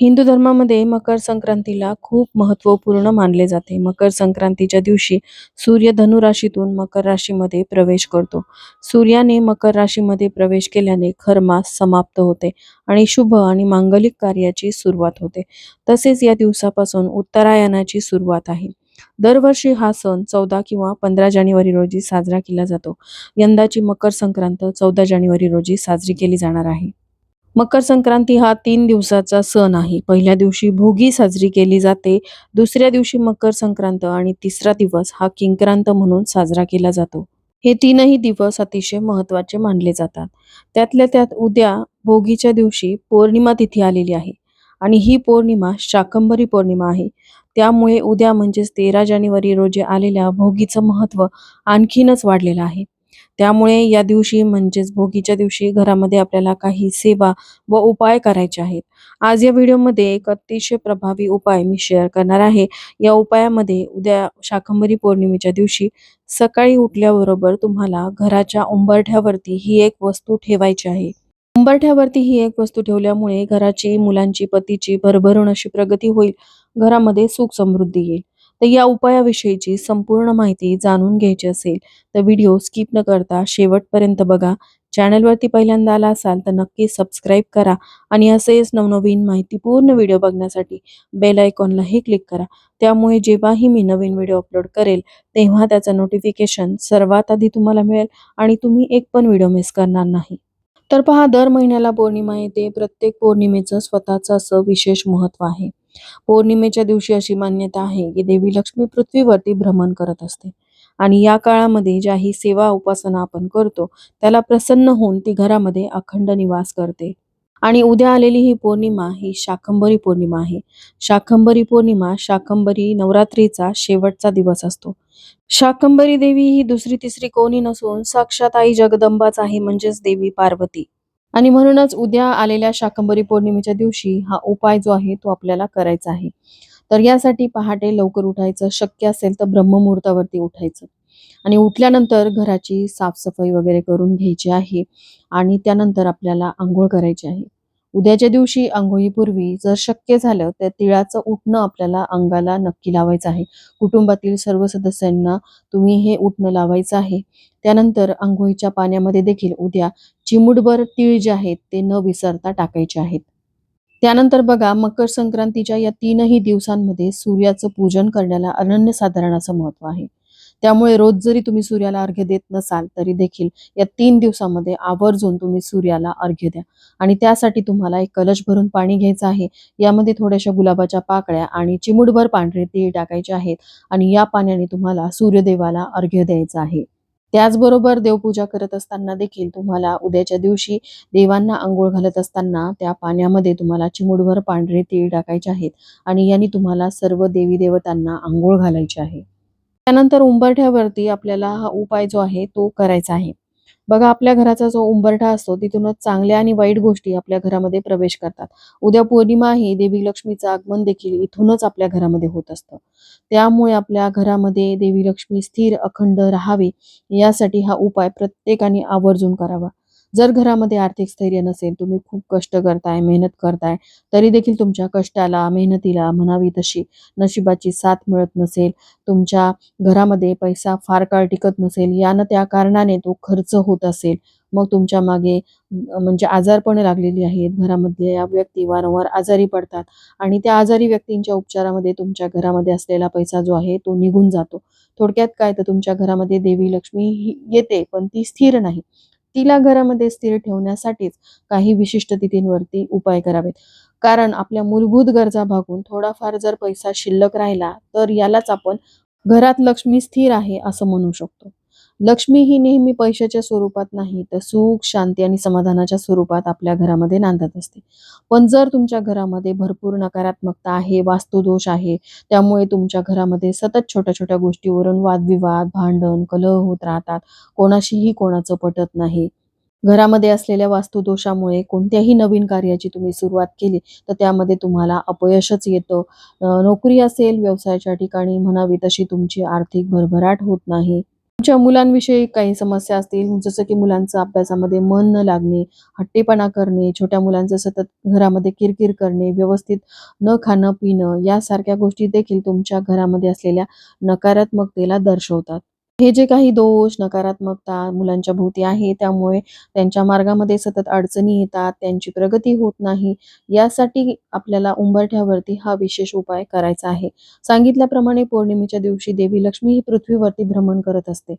हिंदू धर्मामध्ये मकर संक्रांतीला खूप महत्त्वपूर्ण मानले जाते. मकर संक्रांतीच्या दिवशी सूर्य धनुराशीतून मकर राशीमध्ये प्रवेश करतो. सूर्याने मकर राशीमध्ये प्रवेश केल्याने खरमास समाप्त होते आणि शुभ आणि मांगलिक कार्याची सुरुवात होते. तसेच या दिवसापासून उत्तरायणाची सुरुवात आहे. दरवर्षी हा सण चौदा किंवा पंधरा जानेवारी रोजी साजरा केला जातो. यंदाची मकर संक्रांत चौदा जानेवारी रोजी साजरी केली जाणार आहे. मकर संक्रांती हा तीन दिवसाचा सण आहे. पहिल्या दिवशी भोगी साजरी केली जाते दुसऱ्या दिवशी मकर संक्रांत आणि तिसरा दिवस हा किंक्रांत म्हणून साजरा केला जातो. हे तीनही दिवस अतिशय महत्त्वाचे मानले जातात. त्यातल्या त्यात उद्या भोगीच्या दिवशी पौर्णिमा तिथी आलेली आहे आणि ही पौर्णिमा शाकंभरी पौर्णिमा आहे. त्यामुळे उद्या म्हणजेच तेरा जानेवारी रोजी आलेल्या भोगीचं महत्त्व आणखीनच वाढलेलं आहे. त्यामुळे या दिवशी म्हणजेच भोगीच्या दिवशी घरामध्ये आपल्याला काही सेवा व उपाय करायचे आहेत. आज या व्हिडिओमध्ये एक अतिशय प्रभावी उपाय मी शेअर करणार आहे. या उपायामध्ये उद्या शाकंभरी पौर्णिमेच्या दिवशी सकाळी उठल्याबरोबर तुम्हाला घराच्या उंबरठ्यावरती ही एक वस्तू ठेवायची आहे. उंबरठ्यावरती ही एक वस्तू ठेवल्यामुळे घराची मुलांची पतीची भरभरून अशी प्रगती होईल. घरामध्ये सुख समृद्धी येईल. तर या उपायाविषयीची संपूर्ण माहिती जाणून घ्यायची असेल तर व्हिडिओ स्किप न करता शेवटपर्यंत बघा. चॅनलवरती पहिल्यांदा आला असाल तर नक्की सबस्क्राईब करा आणि असेच नवनवीन माहितीपूर्ण व्हिडिओ बघण्यासाठी बेल आयकॉनलाही क्लिक करा. त्यामुळे जेव्हाही मी नवीन व्हिडिओ अपलोड करेल तेव्हा त्याचं नोटिफिकेशन सर्वात आधी तुम्हाला मिळेल आणि तुम्ही एक पण व्हिडिओ मिस करणार नाही. तर पहा दर महिन्याला पौर्णिमा येते. प्रत्येक पौर्णिमेचं स्वतःचं असं विशेष महत्त्व आहे. पौर्णिमेच्या दिवशी अशी मान्यता आहे की देवी लक्ष्मी पृथ्वीवरती भ्रमण करत असते. आणि या काळामध्ये ज्याही सेवा उपासना आपण करतो त्याला प्रसन्न होऊन ती घरामध्ये अखंड निवास करते. आणि उद्या आलेली ही पौर्णिमा ही शाकंभरी पौर्णिमा आहे. शाकंभरी पौर्णिमा शाकंभरी नवरात्रीचा शेवटचा दिवस असतो. शाकंभरी देवी ही दुसरी तिसरी कोणी नसून साक्षात आई जगदंबाच आहे म्हणजेच देवी पार्वती. आणि म्हणूनच उद्या आलेल्या शाकंभरी पौर्णिमेच्या दिवशी हा उपाय जो आहे तो आपल्याला करायचा आहे. तर यासाठी पहाटे लवकर उठायचं शक्य असेल तर ब्रह्ममुहूर्तावरती उठायचं. आणि उठल्यानंतर घराची साफसफाई वगैरे करून घ्यायची आहे आणि त्यानंतर आपल्याला आंघोळ करायची आहे. उद्याच्या दिवशी आंघोळीपूर्वी जर शक्य झालं तर तिळाचं उठणं आपल्याला अंगाला नक्की लावायचं आहे. कुटुंबातील सर्व सदस्यांना तुम्ही हे उठणं लावायचं आहे. त्यानंतर आंघोळीच्या पाण्यामध्ये देखील उद्या चिमुटभर तीळ जे आहेत ते न विसरता टाकायचे आहेत. त्यानंतर बघा मकर संक्रांतीच्या या तीनही दिवसांमध्ये सूर्याचं पूजन करण्याला अनन्यसाधारण असं महत्त्व आहे. त्यामुळे रोज जरी तुम्ही सूर्याला अर्घ्य देत नसाल तरी देखील या तीन दिवसामध्ये आवर्जून तुम्ही सूर्याला अर्घ्य द्या. आणि त्यासाठी तुम्हाला एक कलश भरून पाणी घ्यायचं आहे. यामध्ये थोड्याशा गुलाबाच्या पाकळ्या आणि चिमुटभर पांढरे तीळ टाकायचे आहेत आणि या पाण्याने तुम्हाला सूर्यदेवाला अर्घ्य द्यायचं आहे. त्याचबरोबर देवपूजा करत असताना देखील तुम्हाला उद्याच्या दिवशी देवांना आंघोळ घालत असताना त्या पाण्यामध्ये तुम्हाला चिमुटभर पांढरे तीळ टाकायचे आहेत आणि यांनी तुम्हाला सर्व देवी देवतांना आंघोळ घालायची आहे. त्यानंतर उंबरठ्यावरती आपल्याला हा उपाय जो आहे तो करायचा आहे. बघा आपल्या घराचा जो उंबरठा असतो तिथूनच चांगल्या आणि वाईट गोष्टी आपल्या घरामध्ये प्रवेश करतात. उद्या पौर्णिमा आहे देवी लक्ष्मीचं आगमन देखील इथूनच आपल्या घरामध्ये होत असतं. त्यामुळे आपल्या घरामध्ये देवी लक्ष्मी स्थिर अखंड राहावी यासाठी हा उपाय प्रत्येकाने आवर्जून करावा. जर घरामध्ये आर्थिक स्थैर्य नसेल तुम्ही खूप कष्ट करताय मेहनत करताय तरी देखील तुमच्या कष्टाला मेहनतीला म्हणावी तशी नशिबाची साथ मिळत नसेल तुमच्या घरामध्ये पैसा फार काळ टिकत नसेल यानं त्या कारणाने तो खर्च होत असेल. मग तुमच्या मागे म्हणजे आजारपण लागलेली आहेत. घरामधल्या व्यक्ती वारंवार आजारी पडतात आणि त्या आजारी व्यक्तींच्या उपचारामध्ये तुमच्या घरामध्ये असलेला पैसा जो आहे तो निघून जातो. थोडक्यात काय तर तुमच्या घरामध्ये देवी लक्ष्मी ही येते पण ती स्थिर नाही. तिला घरामध्ये स्थिर ठेवण्यासाठीच काही विशिष्ट तिथींवरती उपाय करावेत. कारण आपल्या मूलभूत गरजा भागून थोडाफार जर पैसा शिल्लक राहिला तर यालाच आपण घरात लक्ष्मी स्थिर आहे असं म्हणू शकतो. लक्ष्मी ही नेहमी पैशाच्या स्वरूपात नाही तर सुख शांती आणि समाधानाच्या स्वरूपात आपल्या घरामध्ये नांदत असते. पण जर तुमच्या घरामध्ये भरपूर नकारात्मकता आहे वास्तुदोष आहे त्यामुळे तुमच्या घरामध्ये सतत छोट्या छोट्या गोष्टीवरून वादविवाद भांडण कलह होत राहतात. कोणाशीही कोणाचं पटत नाही. घरामध्ये असलेल्या वास्तुदोषामुळे कोणत्याही नवीन कार्याची तुम्ही सुरुवात केली तर त्यामध्ये तुम्हाला अपयशच येतं. नोकरी असेल व्यवसायाच्या ठिकाणी म्हणावी तशी तुमची आर्थिक भरभराट होत नाही. तुमच्या मुलांविषयी काही समस्या असतील जसं की मुलांचं अभ्यासामध्ये मन न लागणे हट्टीपणा करणे छोट्या मुलांचं सतत घरामध्ये किरकिर करणे व्यवस्थित न खाणं पिणं यासारख्या गोष्टी देखील तुमच्या घरामध्ये असलेल्या नकारात्मकतेला दर्शवतात. हे जे काही दोष नकारात्मकता मुलांच्या भोवती आहे त्यामुळे त्यांच्या मार्गामध्ये सतत अडचणी येतात त्यांची प्रगती होत नाही यासाठी आपल्याला उंबरठ्यावरती हा विशेष उपाय करायचा आहे. सांगितल्याप्रमाणे पौर्णिमेच्या दिवशी देवी लक्ष्मी ही पृथ्वीवरती भ्रमण करत असते.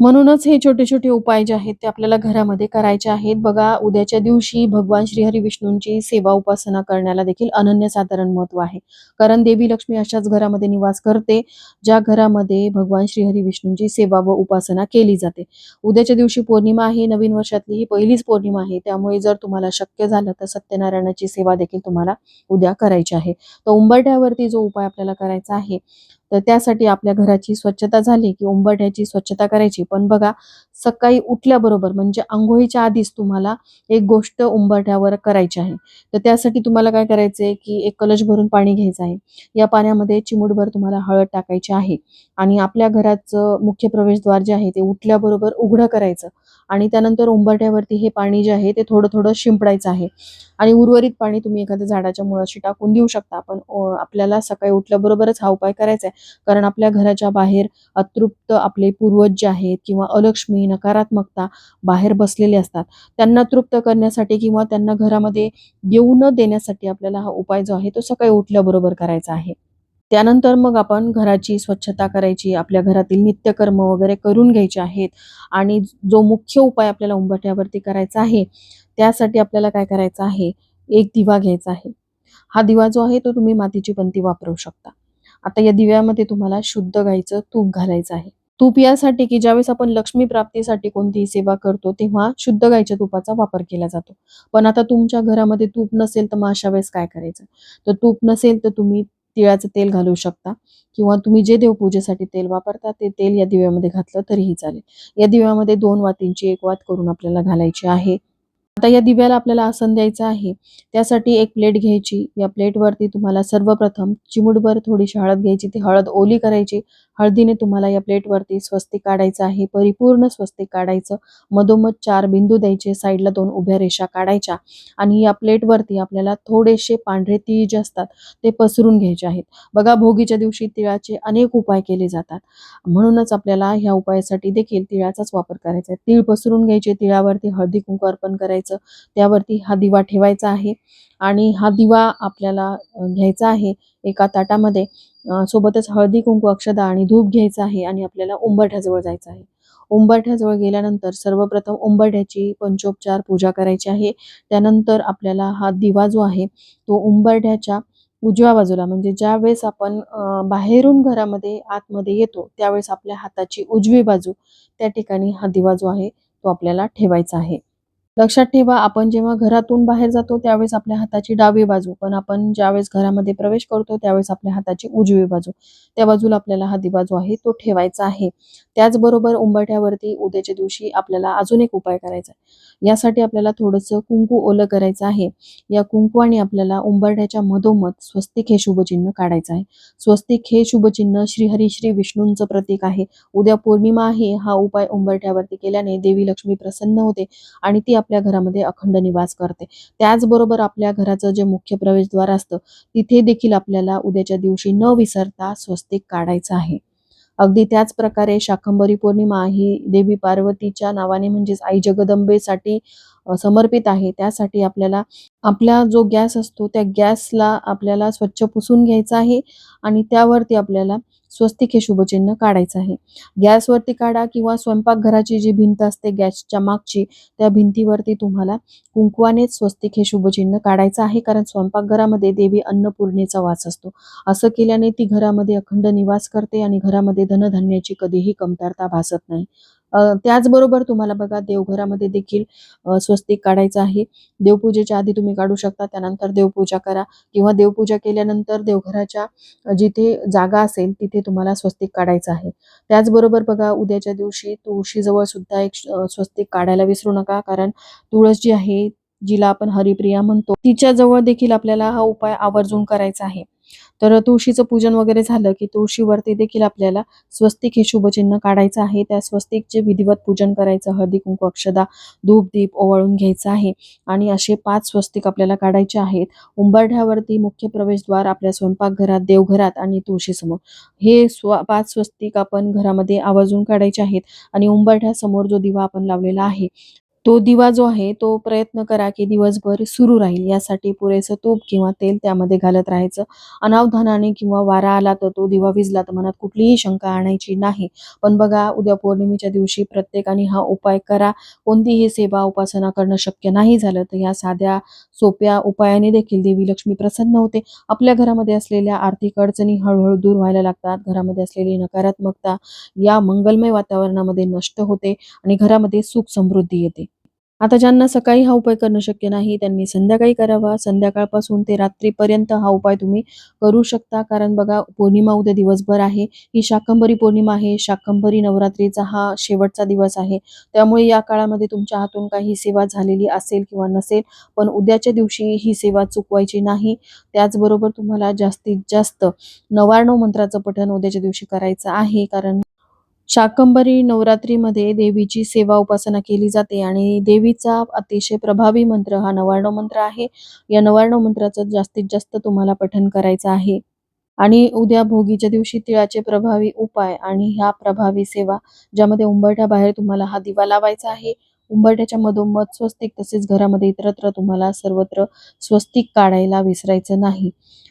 म्हणूनच हे छोटे छोटे उपाय जे आहेत ते आपल्याला घरामध्ये करायचे आहेत. बघा उद्याच्या दिवशी भगवान श्रीहरी विष्णूंची सेवा उपासना करण्याला देखील अनन्यसाधारण महत्त्व आहे. कारण देवी लक्ष्मी अशाच घरामध्ये निवास करते ज्या घरामध्ये भगवान श्रीहरी विष्णूंची सेवा व उपासना केली जाते. उद्याच्या दिवशी पौर्णिमा आहे नवीन वर्षातली ही पहिलीच पौर्णिमा आहे. त्यामुळे जर तुम्हाला शक्य झालं तर सत्यनारायणाची सेवा देखील तुम्हाला उद्या करायची आहे. तर उंबरठ्यावरती जो उपाय आपल्याला करायचा आहे तर त्यासाठी आपल्या घराची स्वच्छता झाली की उंबरठ्याची स्वच्छता करायची. पण बघा सकाळी उठल्याबरोबर म्हणजे आंघोळीच्या आधीच तुम्हाला एक गोष्ट उंबरठ्यावर करायची आहे. तर त्यासाठी तुम्हाला काय करायचं आहे की एक कलश भरून पाणी घ्यायचं आहे. या पाण्यामध्ये चिमूटभर तुम्हाला हळद टाकायची आहे. आणि आपल्या घराचं मुख्य प्रवेशद्वार जे आहे ते उठल्याबरोबर उघडं करायचं. आणि त्यानंतर उंबरठ्यावरती हे पाणी जे आहे ते थोडं थोडं शिंपडायचं आहे. आणि उर्वरित पाणी तुम्ही एखाद्या झाडाच्या मुळाशी टाकून देऊ शकता. पण आपल्याला सकाळी उठल्याबरोबरच हा उपाय करायचा आहे. कारण आपल्या घराच्या बाहेर अतृप्त आपले पूर्वज जे आहेत किंवा अलक्ष्मी नकारात्मकता बाहेर बसलेले असतात त्यांना तृप्त करण्यासाठी किंवा त्यांना घरामध्ये येऊ न देण्यासाठी आपल्याला हा उपाय जो आहे तो सकाळी उठल्याबरोबर करायचा आहे. त्यानंतर मग आपण घराची स्वच्छता करायची आपल्या घरातील नित्यकर्म वगैरे करून घ्यायचे आहेत आणि जो मुख्य उपाय आपल्याला उंबरठ्यावरती करायचा आहे त्यासाठी आपल्याला काय करायचं आहे? एक दिवा घ्यायचा आहे. हा दिवा जो आहे तो तुम्ही मातीची पंती वापरू शकता. आता या दिव्यामध्ये तुम्हाला शुद्ध गाईचं तूप घालायचं आहे. तूप यासाठी की ज्यावेळेस आपण लक्ष्मी प्राप्तीसाठी कोणतीही सेवा करतो तेव्हा शुद्ध गाईच्या तुपाचा वापर केला जातो. पण आता तुमच्या घरामध्ये तूप नसेल तर मग अशा वेळेस काय करायचं? तर तूप नसेल तर तुम्ही तिळाचं तेल घालू शकता. किंवा तुम्ही जे देवपूजेसाठी तेल वापरता ते तेल या दिव्यामध्ये घातलं तरीही चालेल. या दिव्यामध्ये दोन वातींची एक वात करून आपल्याला घालायची आहे. आता या दिव्याला आपल्याला आसन द्यायचं आहे. त्यासाठी एक प्लेट घ्यायची. या प्लेटवरती तुम्हाला सर्वप्रथम चिमूटभर थोडीशी हळद घ्यायची. ती हळद ओली करायची. हळदीने तुम्हाला या प्लेटवरती स्वस्तिक काढायचं आहे. परिपूर्ण स्वस्तिक काढायचं. मधोमध चार बिंदू द्यायचे. साईडला दोन उभ्या रेषा काढायच्या. आणि या प्लेटवरती आपल्याला थोडेसे पांढरे तीळ जे असतात ते पसरून घ्यायचे आहेत. बघा भोगीच्या दिवशी तिळाचे अनेक उपाय केले जातात. म्हणूनच आपल्याला ह्या उपायासाठी देखील तिळाचाच वापर करायचा आहे. तीळ पसरून घ्यायचे. तिळावरती हळदी कुंकू अर्पण करायचं. त्यावरती हा दिवा ठेवायचा आहे आणि हा दिवा आपल्याला घ्यायचा आहे एका ताटामध्ये. सोबतच हळदी कुंकू अक्षदा आणि धूप घ्यायचा आहे आणि आपल्याला उंबरठ्याजवळ जायचं आहे. उंबरठ्याजवळ गेल्यानंतर सर्वप्रथम उंबरठ्याची पंचोपचार पूजा करायची आहे. त्यानंतर आपल्याला हा दिवा जो आहे तो उंबरठ्याच्या उजव्या बाजूला म्हणजे ज्या वेळेस आपण बाहेरून घरामध्ये आतमध्ये येतो त्यावेळेस आपल्या हाताची उजवी बाजू त्या ठिकाणी हा दिवा जो आहे तो आपल्याला ठेवायचा आहे. लक्षात ठेवा आपण जेव्हा घरातून बाहेर जातो त्यावेळेस आपल्या हाताची डावी बाजू. पण आपण ज्यावेळेस घरामध्ये प्रवेश करतो त्यावेळेस आपल्या हाताची उजवी बाजू. त्या बाजूला आपल्याला हा दिवाजो आहे तो ठेवायचा आहे. त्याचबरोबर उंबरठ्यावरती उद्याच्या दिवशी आपल्याला अजून एक उपाय करायचा आहे. यासाठी आपल्याला थोडंसं कुंकू ओलं करायचं आहे. या कुंकवाने आपल्याला उंबरठ्याच्या मधोमध स्वस्तिक हे शुभचिन्ह काढायचं आहे. स्वस्तिक हे शुभचिन्ह श्रीहरी श्री विष्णूंचं प्रतीक आहे. उद्या पौर्णिमा आहे. हा उपाय उंबरठ्यावरती केल्याने देवी लक्ष्मी प्रसन्न होते आणि ती आपल्या घरामध्ये अखंड निवास करते. त्याचबरोबर आपल्या घराचं जे मुख्य प्रवेशद्वार असतं तिथे देखील आपल्याला उद्याच्या दिवशी न विसरता स्वस्तिक काढायचं आहे. अगदी त्याच प्रकारे शाकंभरी पौर्णिमा ही देवी पार्वतीच्या नावाने म्हणजेच आई जगदंबेसाठी समर्पित आहे. त्यासाठी आपल्याला आपला जो गॅस असतो त्या गॅसला आपल्याला स्वच्छ पुसून घ्यायचा आहे आणि त्यावरती आपल्याला स्वस्तिक हे शुभचिन्ह काढायचं आहे. गॅसवरती काढा किंवा स्वयंपाकघराची जी भिंत असते गॅसच्या मागची त्या भिंतीवरती तुम्हाला कुंकवानेच स्वस्तिक हे शुभचिन्ह काढायचं आहे. कारण स्वयंपाकघरामध्ये देवी अन्नपूर्णेचा वास असतो. असं केल्याने ती घरामध्ये अखंड निवास करते आणि घरामध्ये धनधान्याची कधीही कमतरता भासत नाही. त्याचबरोबर तुम्हाला बघा देवघरामध्ये देखील स्वस्तिक काढायचं आहे. देवपूजेच्या आधी तुम्ही काढू शकता त्यानंतर देवपूजा करा किंवा देवपूजा केल्यानंतर देवघराच्या जिथे जागा असेल तिथे तुम्हाला स्वस्तिक काढायचं आहे. त्याचबरोबर बघा उद्याच्या दिवशी तुळशीजवळ सुद्धा एक स्वस्तिक काढायला विसरू नका कारण तुळस जी आहे जिला आपण हरिप्रिया म्हणतो तिच्या जवळ देखील आपल्याला हा उपाय आवर्जून करायचा आहे. तर तुळशीचं पूजन वगैरे झालं की तुळशीवरती देखील आपल्याला स्वस्तिक हे शुभचिन्ह काढायचं आहे. त्या स्वस्तिकचे विधिवत पूजन करायचं हळदी कुंकू अक्षदा धूप दीप ओवाळून घ्यायचं आहे. आणि असे पाच स्वस्तिक आपल्याला काढायचे आहेत. उंबरठ्यावरती मुख्य प्रवेशद्वार आपल्या स्वयंपाकघरात देवघरात आणि तुळशीसमोर. हे स्व पाच स्वस्तिक आपण घरामध्ये आवर्जून काढायचे आहेत. आणि उंबरठ्यासमोर जो दिवा आपण लावलेला आहे तो दिवा जो आहे तो प्रयत्न करा की दिवसभर सुरू राहील. यासाठी पुरेसं तूप किंवा तेल त्यामध्ये घालत राहायचं. अनावधानाने किंवा वारा आला तर तो दिवा विजला तर मनात कुठलीही शंका आणायची नाही. पण बघा उद्या पौर्णिमेच्या दिवशी प्रत्येकाने हा उपाय करा. कोणतीही सेवा उपासना करणं शक्य नाही झालं तर या साध्या सोप्या उपायाने देखील देवी लक्ष्मी प्रसन्न होते. आपल्या घरामध्ये असलेल्या आर्थिक अडचणी हळूहळू दूर व्हायला लागतात. घरामध्ये असलेली नकारात्मकता या मंगलमय वातावरणामध्ये नष्ट होते आणि घरामध्ये सुख समृद्धी येते. आता ज्यांना सकाळी हा उपाय करणं शक्य नाही त्यांनी संध्याकाळी करावा. संध्याकाळपासून ते रात्रीपर्यंत हा उपाय तुम्ही करू शकता. कारण बघा पौर्णिमा उद्या दिवसभर आहे. ही शाकंभरी पौर्णिमा आहे. शाकंभरी नवरात्रीचा हा शेवटचा दिवस आहे. त्यामुळे या काळामध्ये तुमच्या हातून काही सेवा झालेली असेल किंवा नसेल पण उद्याच्या दिवशी ही सेवा चुकवायची नाही. त्याचबरोबर तुम्हाला जास्तीत जास्त नवार्णव मंत्राचं पठण उद्याच्या दिवशी करायचं आहे. कारण शाकंभरी नवरात्रीमध्ये देवीची सेवा उपासना केली जाते आणि देवीचा अतिशय प्रभावी मंत्र हा नवार्णव मंत्र आहे. या नवार्णव मंत्राचं जास्तीत जास्त तुम्हाला पठन करायचं आहे. आणि उद्या भोगीच्या दिवशी तिळाचे प्रभावी उपाय आणि ह्या प्रभावी सेवा ज्यामध्ये उंबरठ्या बाहेर तुम्हाला हा दिवा लावायचा आहे. उंबरठ्याच्या मधोमध स्वस्तिक तसेच घरामध्ये इतरत्र तुम्हाला सर्वत्र स्वस्तिक काढायला विसरायचं नाही.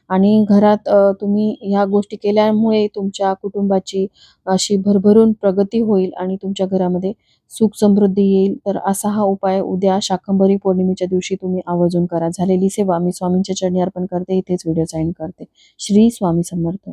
आणि घरात तुम्ही ह्या गोष्टी केल्यामुळे तुमच्या कुटुंबाची अशी भरभरून प्रगती होईल आणि तुमच्या घरामध्ये सुख समृद्धी येईल. तर असा हा उपाय उद्या शाकंभरी पौर्णिमेच्या दिवशी तुम्ही आवर्जून करा. झालेली सेवा मी स्वामींच्या चरणी अर्पण करते. इथेच व्हिडिओ साईन करते. श्री स्वामी समर्थ.